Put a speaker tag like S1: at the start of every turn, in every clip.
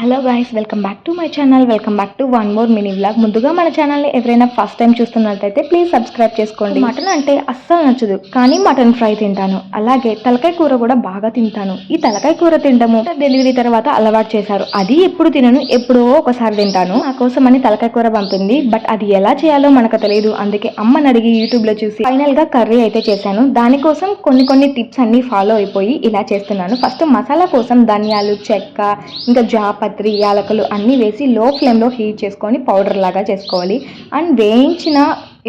S1: Hello guys welcome back to my channel welcome back to one more mini vlog ముందుగా మన ఛానల్ని ఎవరైనా first time చూస్తున్నట్టయితే please subscribe చేసుకోండి. మటన్ అంటే అస్సలు నచ్చదు కానీ మటన్ ఫ్రై తింటాను. అలాగే తలకాయ కూర కూడా బాగా తింటాను. ఈ తలకాయ కూర తినడము డెలివరీ తర్వాత అలవాటు చేశారు. అది ఎప్పుడు తినను ఎప్పుడో ఒకసారి తింటాను. నా కోసం అని తలకాయ కూర పంపింది బట్ అది ఎలా చేయాలో మనకు తెలియదు. అందుకే అమ్మని అడిగి యూట్యూబ్లో చూసి ఫైనల్గా కర్రీ అయితే చేశాను. దానికోసం కొన్ని కొన్ని టిప్స్ అన్ని ఫాలో అయిపోయి ఇలా చేస్తున్నాను. ఫస్ట్ మసాలా కోసం ధనియాలు చెక్క ఇంకా జాపత్రి యాలకులు అన్నీ వేసి లో ఫ్లేమ్లో హీట్ చేసుకొని పౌడర్ లాగా చేసుకోవాలి. అండ్ వేయించిన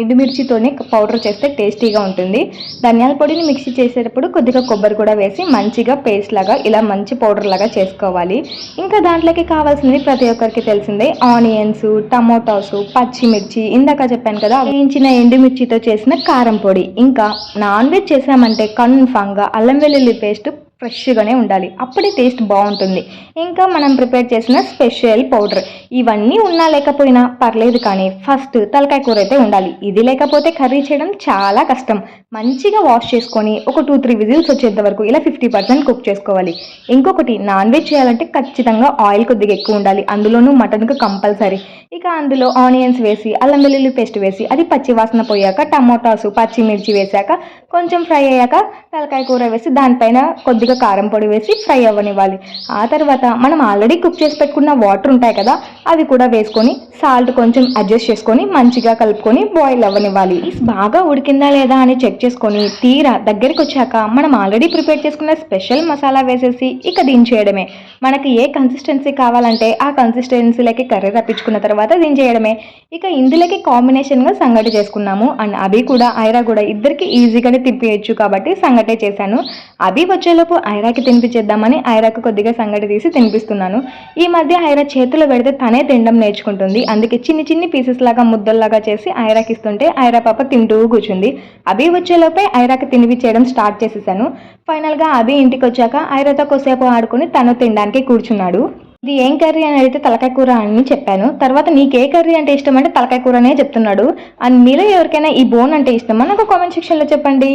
S1: ఎండుమిర్చితోనే పౌడర్ చేస్తే టేస్టీగా ఉంటుంది. ధనియాల పొడిని మిక్సీ చేసేటప్పుడు కొద్దిగా కొబ్బరి కూడా వేసి మంచిగా పేస్ట్ లాగా ఇలా మంచి పౌడర్ లాగా చేసుకోవాలి. ఇంకా దాంట్లోకి కావాల్సినవి ప్రతి ఒక్కరికి తెలిసిందే. ఆనియన్స్ టమోటాస్ పచ్చిమిర్చి ఇందాక చెప్పాను కదా వేయించిన ఎండుమిర్చితో చేసిన కారం పొడి. ఇంకా నాన్ వెజ్ చేసామంటే కన్ఫామ్గా అల్లం వెల్లుల్లి పేస్ట్ ఫ్రెష్గానే ఉండాలి. అప్పుడే టేస్ట్ బాగుంటుంది. ఇంకా మనం ప్రిపేర్ చేసిన స్పెషల్ పౌడర్. ఇవన్నీ ఉన్నా లేకపోయినా పర్లేదు కానీ ఫస్ట్ తలకాయ కూర అయితే ఉండాలి. ఇది లేకపోతే కర్రీ చేయడం చాలా కష్టం. మంచిగా వాష్ చేసుకొని ఒక టూ త్రీ విజిల్స్ వచ్చేంత వరకు ఇలా ఫిఫ్టీ పర్సెంట్ కుక్ చేసుకోవాలి. ఇంకొకటి నాన్ వెజ్ చేయాలంటే ఖచ్చితంగా ఆయిల్ కొద్దిగా ఎక్కువ ఉండాలి. అందులోనూ మటన్కు కంపల్సరీ. ఇక అందులో ఆనియన్స్ వేసి అల్లం వెల్లుల్లి పేస్ట్ వేసి అది పచ్చి వాసన పోయాక టమోటాసు పచ్చిమిర్చి వేసాక కొంచెం ఫ్రై అయ్యాక తలకాయ కూర వేసి దానిపైన కొద్దిగా కారం పొడి వేసి ఫ్రై అవ్వనివ్వాలి. ఆ తర్వాత మనం ఆల్రెడీ కుక్ చేసి పెట్టుకున్న వాటర్ ఉంటాయి కదా అవి కూడా వేసుకొని సాల్ట్ కొంచెం అడ్జస్ట్ చేసుకొని మంచిగా కలుపుకొని బాయిల్ అవ్వనివ్వాలి. బాగా ఉడికిందా లేదా అని చెక్ చేసుకొని తీరా దగ్గరికి వచ్చాక మనం ఆల్రెడీ ప్రిపేర్ చేసుకున్న స్పెషల్ మసాలా వేసేసి ఇక దించేయడమే. మనకి ఏ కన్సిస్టెన్సీ కావాలంటే ఆ కన్సిస్టెన్సీలోకి కర్రీ రప్పించుకున్న తర్వాత దించేయడమే. ఇక ఇందులోకి కాంబినేషన్గా సంగటి చేసుకున్నాము. అండ్ అవి కూడా ఐరా కూడా ఇద్దరికి ఈజీగానే తిప్పియచ్చు కాబట్టి సంగటే చేశాను. అవి వచ్చేలోపు ఐరాకి తినిపించేద్దామని ఐరాకు కొద్దిగా సంగటి తీసి తినిపిస్తున్నాను. ఈ మధ్య ఐరా చేతిలో పెడితే తనే తినడం నేర్చుకుంటుంది. అందుకే చిన్ని చిన్ని పీసెస్ లాగా ముద్దల్లాగా చేసి ఐరాకి ఇస్తుంటే ఐరా పాప తింటూ కూర్చుంది. అభి వచ్చేలోపే ఐరాకి తినిపించేయడం స్టార్ట్ చేసేసాను. ఫైనల్గా అభి ఇంటికి వచ్చాక ఐరాతో కొసేపు ఆడుకుని తను తినడానికి కూర్చున్నాడు. ఇది ఏం కర్రీ అని అడిగితే తలకాయ కూర అని చెప్పాను. తర్వాత నీకు ఏ కర్రీ అంటే ఇష్టం అంటే తలకాయ కూరనే చెప్తున్నాడు. అండ్ మీలో ఎవరికైనా ఈ బోన్ అంటే ఇష్టమా? నాకు కామెంట్ సెక్షన్లో చెప్పండి.